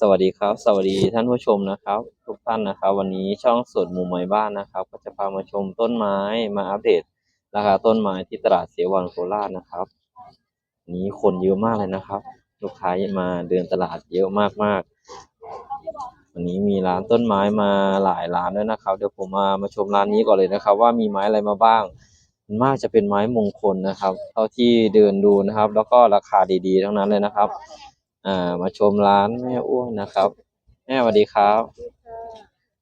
สวัสดีครับ สวัสดีท่านผู้ชมนะครับ ทุกท่านนะครับ วันนี้ช่องสดมุมไม้บ้านนะครับ ก็จะพามาชมต้นไม้มาอัปเดตราคาต้นไม้ที่ตลาดเสวันโคราชนะครับ นี้คนเยอะมากเลยนะครับ ลูกค้ามาเดินตลาดเยอะมากๆวันนี้มีร้านต้นไม้มาหลายร้านด้วยนะครับ เดี๋ยวผมมามาชมร้านนี้ก่อนเลยนะครับ ว่ามีไม้อะไรมาบ้างส่วนมากจะเป็นไม้มงคลนะครับ เท่าที่เดินดูนะครับ แล้วก็ราคาดีๆ ทั้งนั้นเลยนะครับ อ่า มาชมร้านแม่อ้วนนะครับ แม่สวัสดีครับ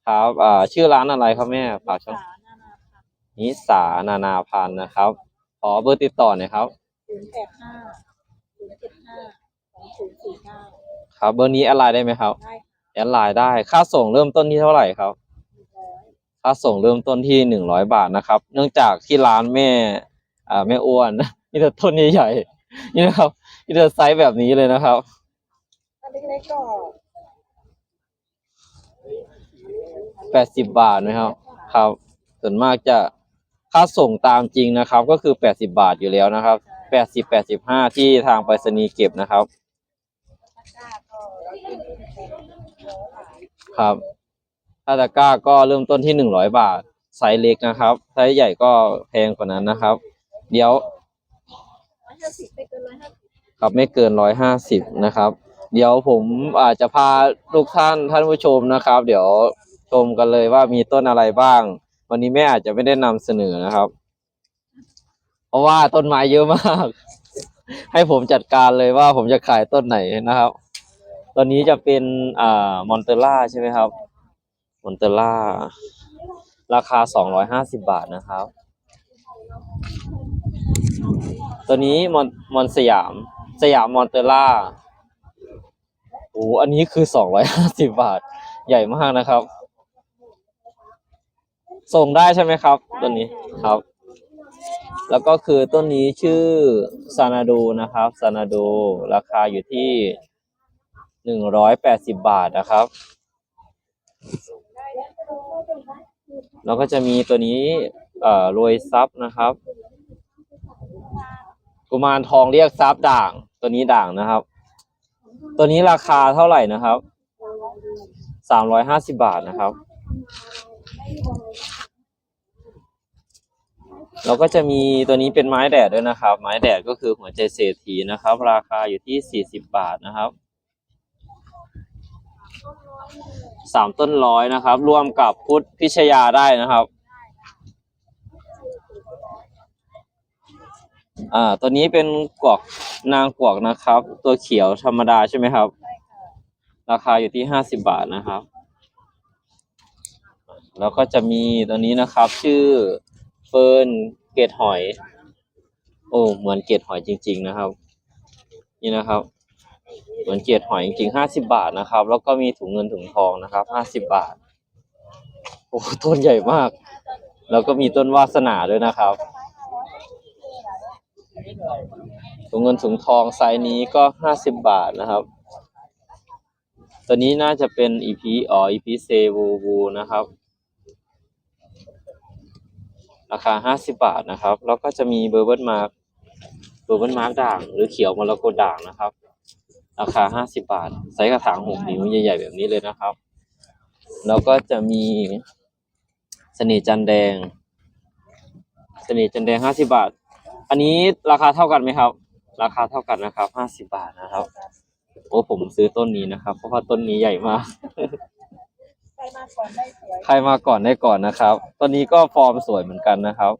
ครับอ่าชื่อร้านอะไรครับแม่ฝากช่องนิสานานาพันธ์นะครับ ขอเบอร์ติดต่อหน่อยครับศูนย์แปดห้าศูนย์เจ็ดห้าสองศูนย์สี่เก้าครับ เบอร์นี้แอดไลน์ได้ไหมครับได้แอดไลน์ได้ค่าส่งเริ่มต้นที่เท่าไหร่ครับร้อยค่าส่งเริ่มต้นที่หนึ่งร้อยบาทนะครับ เนื่องจากที่ร้านแม่อ่าแม่อ้วนมีแต่ต้นใหญ่ๆนี่นะครับมีแต่ไซส์แบบนี้เลยนะครับ ถ้าเล็กก็แปดสิบบาทนะครับ ครับ ส่วนมากจะค่าส่งตามจริงนะครับ ก็คือแปดสิบาทอยู่แล้วนะครับแปดสิบแปดสิบห้าที่ทางไปรษณีย์เก็บนะครับตะกร้าก็ร้อยยี่สิบอาทครับถ้าตะกร้าก็เริ่มต้นที่หนึ่งร้อยบาทไซส์เล็กนะครับไซส์ใหญ่ก็แพงกว่านั้นนะครับ เดี๋ยว ครับไม่เกินร้อยห้าสิบนะครับ เดี๋ยวผมอาจจะพาทุกท่านท่านผู้ชมนะครับ เดี๋ยวชมกันเลยว่ามีต้นอะไรบ้าง วันนี้แม่อาจจะไม่ได้นำเสนอนะครับ เพราะว่าต้นไม้เยอะมาก ให้ผมจัดการเลยว่าผมจะขายต้นไหนนะครับตัวนี้จะเป็นอ่ามอนเตล่าใช่ไหมครับมอนเตล่าราคาสองร้อยห้าสิบาทนะครับ ตัวนี้มอนมอนสยาม สยามมอนเตล่า อ้อันนี้คือสองร้อยห้าสิบบาท ใหญ่มากนะครับ ส่งได้ใช่ไหมครับต้นนี้ครับ แล้วก็คือต้นนี้ชื่อซานาดูนะครับซานาดูราคาอยู่ที่หนึ่งร้อยแปดสิบบาทนะครับ แล้วก็จะมีตัวนี้เอ่อรวยซับนะครับ กุมารทองเรียกซับด่างตัวนี้ด่างนะครับ ตัวนี้ราคาเท่าไหร่นะครับสามร้อยห้าสิบาทนะครับ เราก็จะมีตัวนี้เป็นไม้แดดด้วยนะครับ ไม้แดดก็คือหัวใจเศรษฐีนะครับ ราคาอยู่ที่สี่สิบบาทนะครับสามต้นร้อยนะครับ รวมกับพุทธพิชยาได้นะครับ อ่า ตัวนี้เป็นกวกนางกวกนะครับ ตัวเขียวธรรมดาใช่ไหมครับ ราคาอยู่ที่ห้าสิบาทนะครับ แล้วก็จะมีตัวนี้นะครับ ชื่อเฟิร์นเกตหอย โอ้เหมือนเกตหอยจริง ๆนะครับ นี่นะครับ เหมือนเกตหอยจริงๆห้าสิบาทนะครับ แล้วก็มีถุงเงินถุงทองนะครับห้าสิบาท โอ้ต้นใหญ่มาก แล้วก็มีต้นวาสนาด้วยนะครับ ถุงเงินถุงทองไซส์นี้ก็ห้าสิบบาทนะครับ ตัวนี้น่าจะเป็นอีพีอ๋ออีพีเซวูวูนะครับ ราคาห้าสิบาทนะครับ แล้วก็จะมีเบอร์เบิร์มาร์กเบอร์เบิร์มาร์กด่าง หรือเขียวมรกตด่างนะครับ ราคาห้าสิบาทไซส์กระถางหกนิ้วใหญ่ๆแบบนี้เลยนะครับ แล้วก็จะมีเสน่จันแดงเสน่จันแดงห้าสิบาท อันนี้ราคาเท่ากันไหมครับ ราคาเท่ากันนะครับห้าสิบาทนะครับ โอ้ผมซื้อต้นนี้นะครับ เพราะว่าต้นนี้ใหญ่มากใครมาก่อนได้สวยใครมาก่อนได้ก่อนนะครับต้นนี้ก็ฟอร์มสวยเหมือนกันนะครับ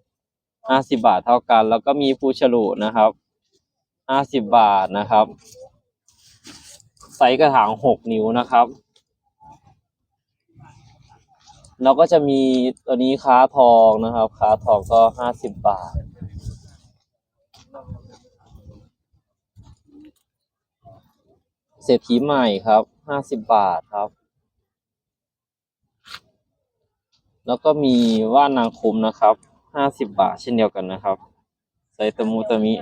ห้าสิบาทเท่ากัน แล้วก็มีฟูฉลุนะครับห้าสิบาทนะครับไซส์กระถางหกนิ้วนะครับแล้วก็จะมีตัวนี้ค้าทองนะครับ ค้าทองก็ห้าสิบบาท เศรษฐีใหม่ครับห้าสิบบาทครับ แล้วก็มีว่านนางคุมนะครับห้าสิบบาทเช่นเดียวกันนะครับไซตะมูตะมิ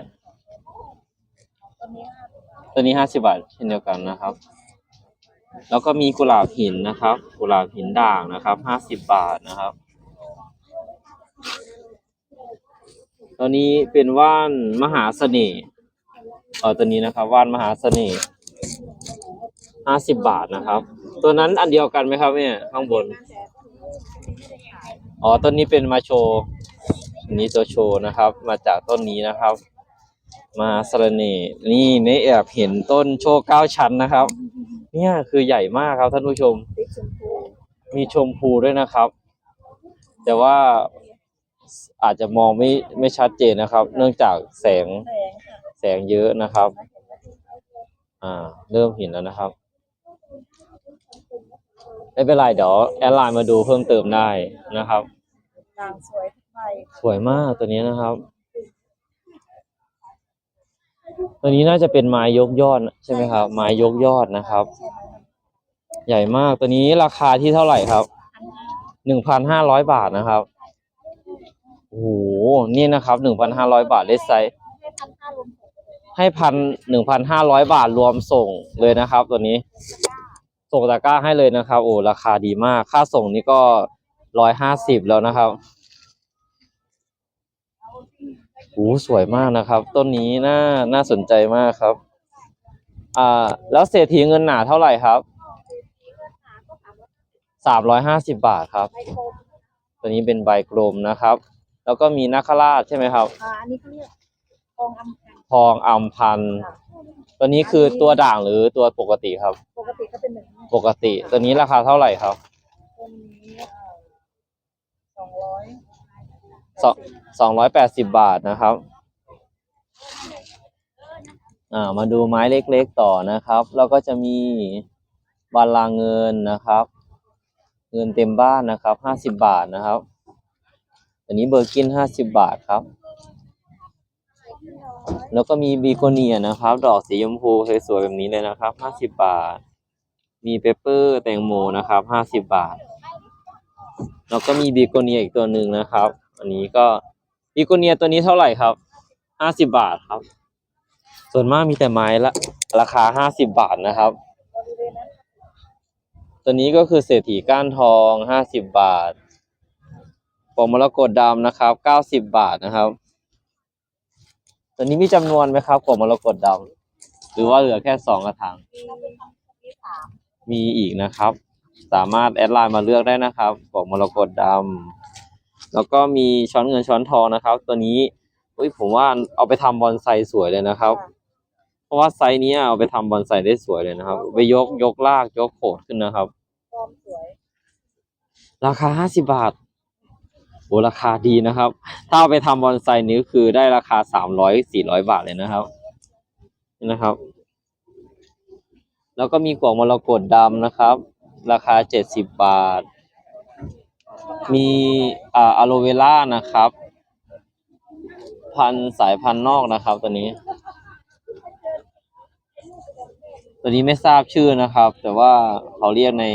ตัวนี้ห้าตัวนี้ห้าสิบาทเช่นเดียวกันนะครับ แล้วก็มีกุหลาบหินนะครับ กุหลาบหินด่างนะครับห้าสิบบาทนะครับตัวนี้เป็นว่านมหาเสน่ห์เออตัวนี้นะครับว่านมหาเสน่ห์ ห้าสิบบาทนะครับ ตัวนั้นอันเดียวกันไหมครับเนี่ยข้างบน อ๋อต้นนี้เป็นมาโชว์อันนี้ตัวโชว์นะครับ มาจากต้นนี้นะครับ มาสระเนนี่ไม่แอบเห็นต้นโชว์เก้าชั้นนะครับ เนี่ยคือใหญ่มากครับท่านผู้ชม มีชมพูด้วยนะครับ แต่ว่าอาจจะมองไม่ไม่ชัดเจนนะครับ เนื่องจากแสงแสงเยอะนะครับ อ่า เริ่มเห็นแล้วนะครับ ไม่เป็นไรเดี๋ยวแอดไลน์มาดูเพิ่มเติมได้นะครับ ด่างสวยทุกใบสวยมากตัวนี้นะครับ ตัวนี้น่าจะเป็นไม้ยกยอดใช่ไหมครับ ไม้ยกยอดนะครับ ใช่ไหมใหญ่มากตัวนี้ราคาที่เท่าไหร่ครับ หนึ่งพันห้าร้อยบาทนะครับ โอ้โห นี่นะครับหนึ่งพันห้าร้อยบาทได้ไซส์ให้พันห้ารวมส่งให้พันหนึ่งพันห้าร้อยบาทรวมส่งเลยนะครับ ตัวนี้ ส่งตะกร้าให้เลยนะครับ โอ้ราคาดีมาก ค่าส่งนี่ก็ร้อยห้าสิบแล้วนะครับโอ้สวยมากนะครับ ต้นนี้น่าน่าสนใจมากครับ อ่า แล้วเศรษฐีเงินหนาเท่าไหร่ครับสามร้อยห้าสิบบาทครับใบโคมตัวนี้เป็นใบกลมนะครับ แล้วก็มีนักขราชใช่ไหมครับอ่าอันนี้เขาเรียกทองอำพันทองอัมพันธ์ค่ะ ตัวนี้คือตัวด่างหรือตัวปกติครับ ปกติก็เป็นหนึ่งปกติ ตัวนี้ราคาเท่าไหร่ครับตัวนี้สองร้อยสองสองร้อยแปดสิบบาทนะครับ อ่า มาดูไม้เล็กๆต่อนะครับ แล้วก็จะมีบาลาเงินนะครับ เงินเต็มบ้านนะครับห้าสิบบาทนะครับ อันนี้เบอร์กินห้าสิบบาทครับ แล้วก็มีบีโกเนียนะครับ ดอกสีชมพูสวยๆแบบนี้เลยนะครับห้าสิบบาท มีเปเปอร์แตงโมนะครับห้าสิบบาท แล้วก็มีบีโกเนียอีกตัวหนึ่งนะครับ อันนี้ก็บีโกเนียตัวนี้เท่าไหร่ครับห้าสิบบาทครับ ส่วนมากมีแต่ไม้ละ ราคาห้าสิบบาทนะครับ ตัวนี้ก็คือเศรษฐีก้านทองห้าสิบบาทปกมรกตดำนะครับเก้าสิบบาทนะครับ ตัวนี้มีจำนวนไหมครับปกมรกตดำหรือว่าเหลือแค่สองกระถางมีมีสามมีอีกนะครับ สามารถแอดไลน์มาเลือกได้นะครับปกมรกตดำแล้วก็มีช้อนเงินช้อนทองนะครับ ตัวนี้อุ้ยผมว่าเอาไปทำบอนไซสวยเลยนะครับ เพราะว่าไซส์เนี้ยเอาไปทำบอนไซได้สวยเลยนะครับ ไปยกยกลากยกโขดขึ้นนะครับฟอร์มสวยราคาห้าสิบาท โอ้ราคาดีนะครับ ถ้าไปทำบอนไซนี้คือได้ราคาสามร้อยสี่ร้อยบาทเลยนะครับนี่นะครับ แล้วก็มีกล่องมรกตดำนะครับ ราคาเจ็ดสิบบาท มีอ่าอะโลเวล่านะครับ พันสายพันนอกนะครับตัวนี้ ตัวนี้ไม่ทราบชื่อนะครับ แต่ว่าเขาเรียกใน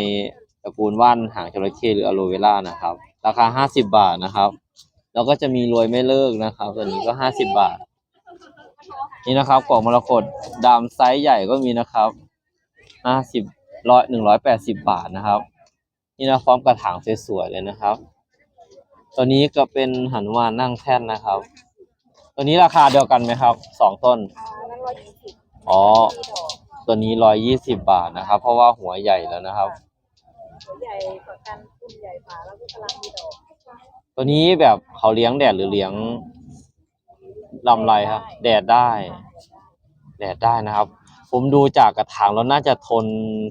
ตระกูลว่านหางจระเข้หรืออะโลเวล่านะครับ ราคาห้าสิบบาทนะครับ แล้วก็จะมีรวยไม่เลิกนะครับ ตัวนี้ก็ห้าสิบบาท นี่นะครับกล่องมรกตดำไซส์ใหญ่ก็มีนะครับห้าสิบร้อยหนึ่งร้อยแปดสิบบาทนะครับ นี่นะพร้อมกระถางสวยๆเลยนะครับ ตัวนี้ก็เป็นหันวานนั่งแท่นนะครับ ตัวนี้ราคาเดียวกันไหมครับสองต้นอ๋อ ตัวนี้ร้อยยี่สิบบาทนะครับ เพราะว่าหัวใหญ่แล้วนะครับ ใหญ่กว่ากันตุ้มใหญ่กว่าแล้วก็กำลังมีดอกตัวนี้แบบเขาเลี้ยงแดดหรือเลี้ยงลำไรครับ แดดได้ แดดได้นะครับ ผมดูจากกระถางแล้วน่าจะทน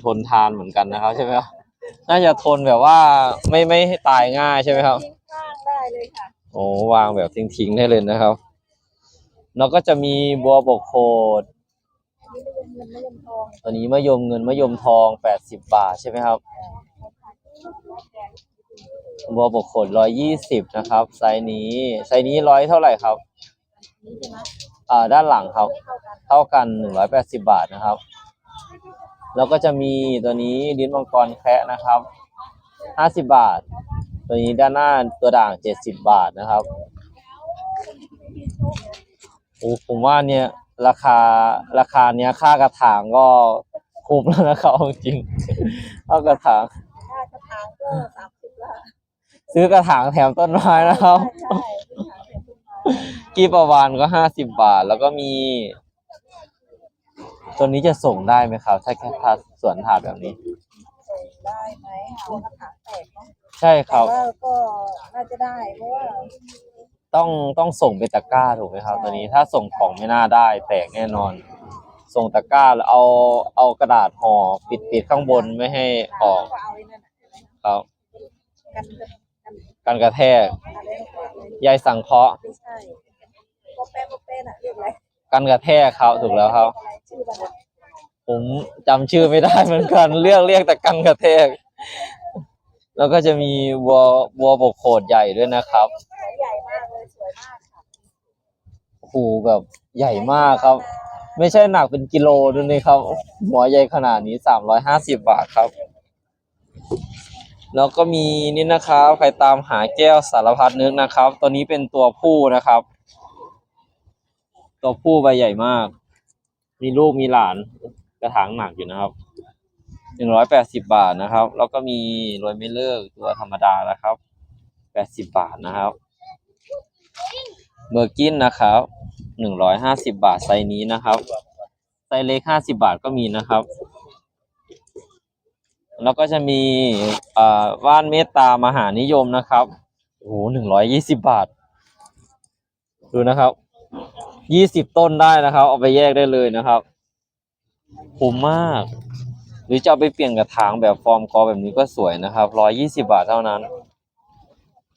ทนทานเหมือนกันนะครับ ใช่ไหมครับน่าจะทนแบบว่าไม่ไม่ให้ตายง่ายใช่ไหมครับทิ้งข้างได้เลยค่ะโอ้วางแบบทิ้งๆได้เลยนะครับ แล้วก็จะมีบัวบกโขดนี่ไม่ยมเงินไม่ยมทองตัวนี้มะยมเงินมะยมทองแปดสิบบาทใช่ไหมครับ บัวบกโขดร้อยยี่สิบนะครับ ไซส์นี้ ไซส์นี้ร้อยเท่าไหร่ครับ นี่ใช่ไหมอ่า ด้านหลังครับไม่เข้ากันเท่ากันหนึ่งร้อยแปดสิบาทนะครับ แล้วก็จะมีตัวนี้ลิ้นมังกรแคะนะครับห้าสิบาท ตัวนี้ด้านหน้าตัวด่างเจ็ดสิบบาทนะครับโอ้ผมว่าเนี่ยราคาราคาเนี้ยค่ากระถางก็คุ้มแล้วนะครับเอาจริงค่ากระถาง ถ้ากระถางก็สามสิบละซื้อกระถางแถมต้นไม้นะครับ ใช่ใช่กระถางเป็นต้นไม้กีบประวานก็ห้าสิบบาท แล้วก็มีตัวนี้จะส่งได้ไหมครับ ถ้าแค่ถ้าสวนถาดแบบนี้ ส่งได้ไหมเอากระถางแตกเนาะใช่คแต่รับ ว่าก็น่าจะได้เพราะว่าต้องต้องส่งเป็นตะกร้าถูกไหมครับ ตัวนี้ถ้าส่งของไม่น่าได้แตกแน่นอน ส่งตะกร้าแล้วเอาเอากระดาษห่อปิดปิดข้างบนไม่ให้ออก ก็เอาไอ้นั่นน่ะ ครับ กันกันกันกระแทกอะไรนะใยสังเคราะห์ไม่ใช่โปะแป้โปะแป้น่ะเรียกอะไรกันกระแทกครับถูกแล้วครับอะไรชื่อมันอะผมจำชื่อไม่ได้เหมือนกัน เรียกเรียกแต่กันกระแทก แล้วก็จะมีวัววัวบกโขดใหญ่ด้วยนะครับหัวใหญ่มากเลยสวยมากค่ะโอ้โหแบบใหญ่มากครับ ไม่ใช่หนักเป็นกิโลด้วยนะครับหัวใหญ่ขนาดนี้สามร้อยห้าสิบบาทครับ แล้วก็มีนี่นะครับใครตามหาแก้วสารพัดนึกนะครับ ตัวนี้เป็นตัวผู้นะครับ ตัวผู้ใบใหญ่มาก มีลูกมีหลานกระถางหนักอยู่นะครับหนึ่งร้อยแปดสิบบาทนะครับ แล้วก็มีรวยไม่เลิกตัวธรรมดานะครับแปดสิบบาทนะครับเบอร์กินนะครับหนึ่งร้อยห้าสิบบาทไซส์นี้นะครับไซส์เล็กห้าสิบาทก็มีนะครับ แล้วก็จะมีอ่าว่านเมตตามหานิยมนะครับโอ้โหหนึ่งร้อยยี่สิบบาท ดูนะครับยี่สิบต้นได้นะครับ เอาไปแยกได้เลยนะครับคุ้มมาก หรือจะเอาไปเปลี่ยนกระถางแบบฟอร์มกอแบบนี้ก็สวยนะครับร้อยยี่สิบาทเท่านั้น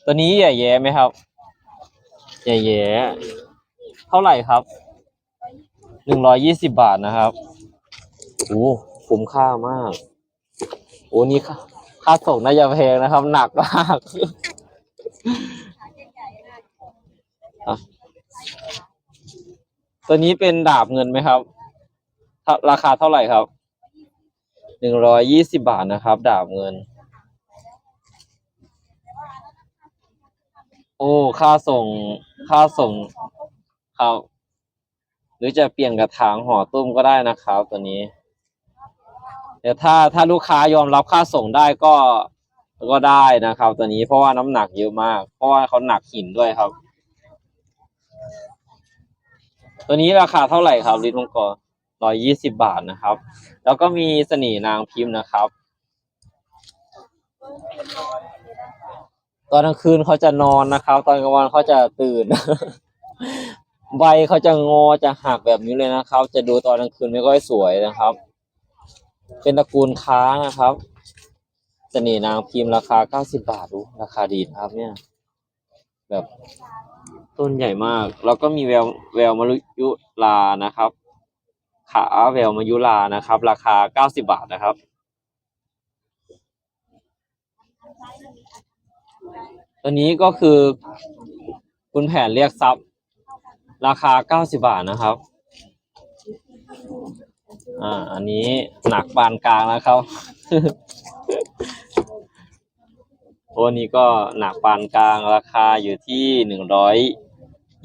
ตัวนี้ใหญ่แย่ไหมครับ ใหญ่แย่เท่าไหร่ครับหนึ่งร้อยยี่สิบาทนะครับโอ้คุ้มค่ามาก โอ้นี่ค่าค่าส่งน่าจะแพงนะครับ หนักมากอะตัวนี้เป็นดาบเงินไหมครับถ้าราคาเท่าไหร่ครับ หนึ่งร้อยยี่สิบาทนะครับ ดาบเงิน โอ้ ค่าส่ง ค่าส่ง ครับ หรือจะเปลี่ยนกระถางห่อตุ้มก็ได้นะครับ ตัวนี้ แต่ถ้าถ้าลูกค้ายอมรับค่าส่งได้ก็ก็ได้นะครับ ตัวนี้เพราะว่าน้ำหนักเยอะมาก เพราะว่าเขาหนักหินด้วยครับ ตัวนี้ราคาเท่าไหร่ครับลิตรมังกรร้อยยี่สิบบาทนะครับ แล้วก็มีเสน่ห์นางพิมพ์นะครับ ตอนกลางคืนเขาจะนอนนะครับ ตอนกลางวันเขาจะตื่น ใบเขาจะงอจะหักแบบนี้เลยนะครับ จะดูตอนกลางคืนไม่ค่อยสวยนะครับ เป็นตระกูลค้านะครับเสน่ห์นางพิมพ์ราคาเก้าสิบาทดูราคาดีนะครับ เนี่ย แบบต้นใหญ่มาก แล้วก็มีแววแววมายุลานะครับ ขาแววมายุลานะครับ ราคาเก้าสิบาทนะครับตัวนี้ก็คือคุณแผนเรียกทรัพย์ราคาเก้าสิบาทนะครับ อ่า อันนี้หนักปานกลางนะครับ ตัวนี้ก็หนักปานกลางราคาอยู่ที่หนึ่งร้อย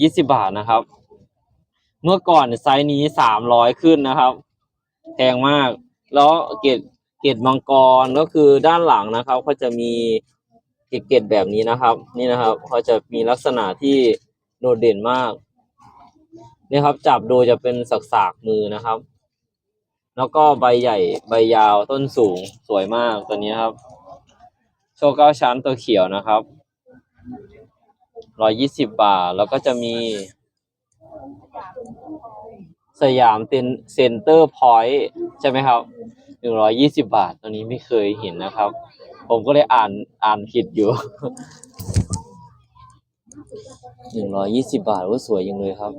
ยี่สิบาทนะครับ เมื่อก่อนไซส์นี้สามร้อยขึ้นนะครับ แพงมาก แล้วเกรดเกรดมังกรก็คือด้านหลังนะครับเขาจะมีเกรดเกรดแบบนี้นะครับ นี่นะครับเขาจะมีลักษณะที่โดดเด่นมากนี่ครับจับดูจะเป็นสักๆมือนะครับ แล้วก็ใบใหญ่ใบยาวต้นสูงสวยมากตัวนี้ครับ โชว์เก้าชั้นตัวเขียวนะครับร้อยยี่สิบบาท แล้วก็จะมี สยามเซ็นเตอร์พอยต์ใช่ไหมครับหนึ่งร้อยยี่สิบาท ตัวนี้ไม่เคยเห็นนะครับ ผมก็เลยอ่านอ่านผิดอยู่หนึ่งร้อยยี่สิบาทว่าสวยยังเลยครับ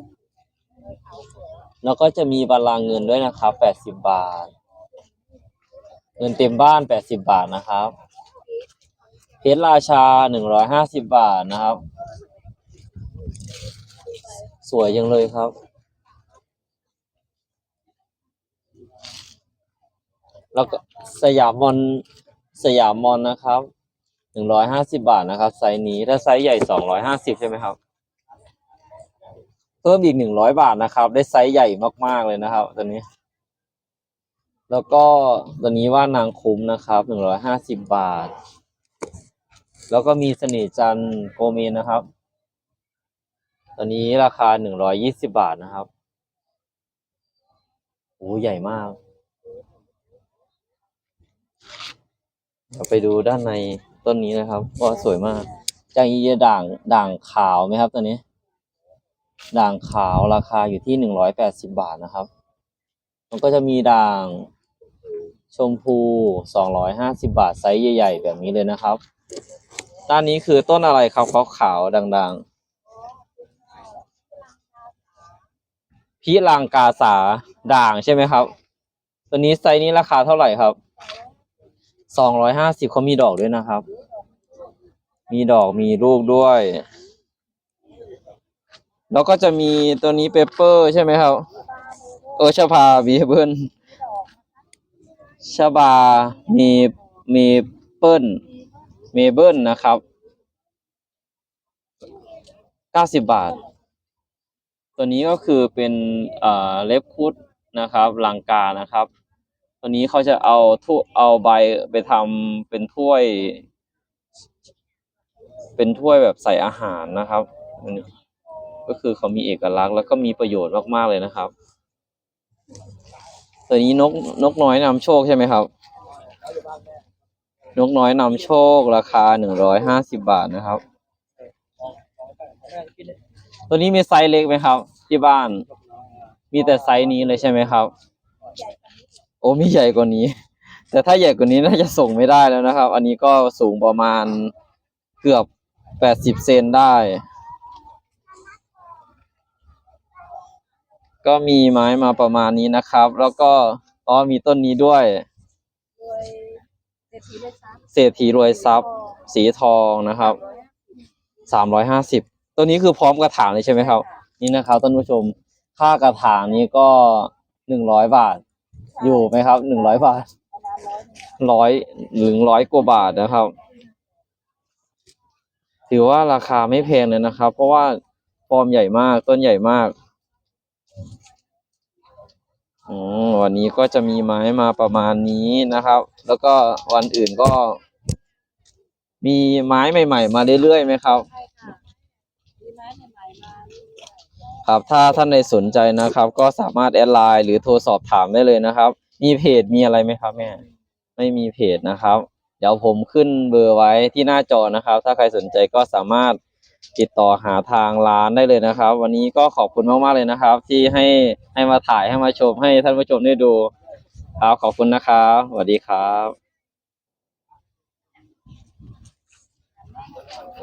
แล้วก็จะมีบาลังก์เงินด้วยนะครับแปดสิบบาท เงินเต็มบ้านแปดสิบาทนะครับ เพชรราชาหนึ่งร้อยห้าสิบบาทนะครับ สวยยังเลยครับ แล้วก็สยามมอนสยามมอนนะครับหนึ่งร้อยห้าสิบาทนะครับ ไซส์นี้ถ้าไซส์ใหญ่สองร้อยห้าสิบใช่ไหมครับ เพิ่มอีกหนึ่งร้อยบาทนะครับ ได้ไซส์ใหญ่มากๆเลยนะครับตัวนี้ แล้วก็ตัวนี้ว่านางคุ้มนะครับหนึ่งร้อยห้าสิบบาท แล้วก็มีเสน่ห์จันโกเมนนะครับตัวนี้ราคาหนึ่งร้อยยี่สิบาทนะครับโอ้ใหญ่มากเดี๋ยวไปดูด้านในต้นนี้นะครับว่าสวยมากจางอีเยด่างด่างขาวไหมครับตัวนี้ ด่างขาวราคาอยู่ที่หนึ่งร้อยแปดสิบาทนะครับ มันก็จะมีด่างชมพูสองร้อยห้าสิบาทไซส์ใหญ่ๆแบบนี้เลยนะครับ ด้านนี้คือต้นอะไรครับขาวๆด่างๆพิลังกาสาด่างใช่ไหมครับ ตัวนี้ไซส์นี้ราคาเท่าไหร่ครับสองร้อยห้าสิบเขามีดอกด้วยนะครับ มีดอกมีลูกด้วย แล้วก็จะมีตัวนี้เปเปอร์ใช่ไหมครับ เออชบาบีเบิลชบามีมีเปิลเมเบิลนะครับเก้าสิบบาท ตัวนี้ก็คือเป็นเอ่อเล็บคุดนะครับลังกานะครับ ตัวนี้เขาจะเอาถ้วยเอาใบไปทำเป็นถ้วย เป็นถ้วยแบบใส่อาหารนะครับ ก็คือเขามีเอกลักษณ์แล้วก็มีประโยชน์มากๆเลยนะครับตัวนี้นกนกน้อยนำโชคใช่ไหมครับ นกน้อยนำโชคราคาหนึ่งร้อยห้าสิบบาทนะครับ ตัวนี้มีไซส์เล็กไหมครับ ที่บ้าน มีแต่ไซส์นี้เลยใช่ไหมครับ โอ้มีใหญ่กว่านี้ แต่ถ้าใหญ่กว่านี้น่าจะส่งไม่ได้แล้วนะครับ อันนี้ก็สูงประมาณเกือบแปดสิบเซนได้ ก็มีไม้มาประมาณนี้นะครับ แล้วก็อ๋อมีต้นนี้ด้วยโดยเศรษฐีเลยซับเศรษฐีรวยทรัพย์ สีทองนะครับสามร้อยห้าสิบตัวนี้คือพร้อมกระถางเลยใช่ไหมครับ นี่นะครับท่านผู้ชมค่ากระถางนี้ก็หนึ่งร้อยบาท อยู่ไหมครับหนึ่งร้อยบาทประมาณร้อยหนึ่งร้อยหรือร้อยกว่าบาทนะครับ ถือว่าราคาไม่แพงเลยนะครับ เพราะว่าฟอร์มใหญ่มากต้นใหญ่มาก อืมวันนี้ก็จะมีไม้มาประมาณนี้นะครับ แล้วก็วันอื่นก็ มีไม้ใหม่ ๆ มาเรื่อยๆไหมครับ ใช่ค่ะมีไม้ใหม่ๆมาครับถ้าท่านใดสนใจนะครับ ก็สามารถแอดไลน์หรือโทรสอบถามได้เลยนะครับ มีเพจมีอะไรไหมครับแม่ ไม่มีเพจนะครับ เดี๋ยวผมขึ้นเบอร์ไว้ที่หน้าจอนะครับ ถ้าใครสนใจก็สามารถ ติดต่อหาทางร้านได้เลยนะครับ วันนี้ก็ขอบคุณมากๆเลยนะครับ ที่ให้ให้มาถ่ายให้มาชมให้ท่านผู้ชมได้ดูครับขอบคุณนะครับสวัสดีครับ